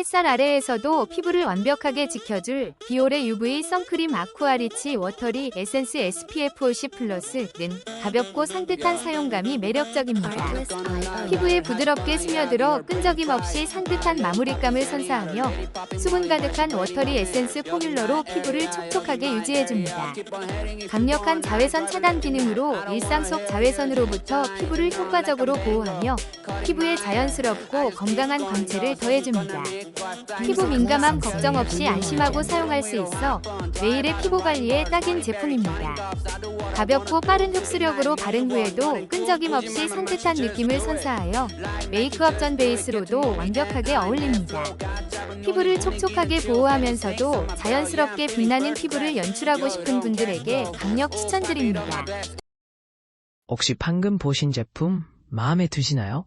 햇살 아래에서도 피부를 완벽하게 지켜줄 비올의 UV 선크림 아쿠아리치 워터리 에센스 SPF 50 플러스는 가볍고 산뜻한 사용감이 매력적입니다. 피부에 부드럽게 스며들어 끈적임 없이 산뜻한 마무리감을 선사하며 수분 가득한 워터리 에센스 포뮬러로 피부를 촉촉하게 유지해줍니다. 강력한 자외선 차단 기능으로 일상 속 자외선으로부터 피부를 효과적으로 보호하며 피부에 자연스럽고 건강한 광채를 더해줍니다. 피부 민감함 걱정 없이 안심하고 사용할 수 있어 매일의 피부 관리에 딱인 제품입니다. 가볍고 빠른 흡수력으로 바른 후에도 끈적임 없이 산뜻한 느낌을 선사하여 메이크업 전 베이스로도 완벽하게 어울립니다. 피부를 촉촉하게 보호하면서도 자연스럽게 빛나는 피부를 연출하고 싶은 분들에게 강력 추천드립니다. 혹시 방금 보신 제품 마음에 드시나요?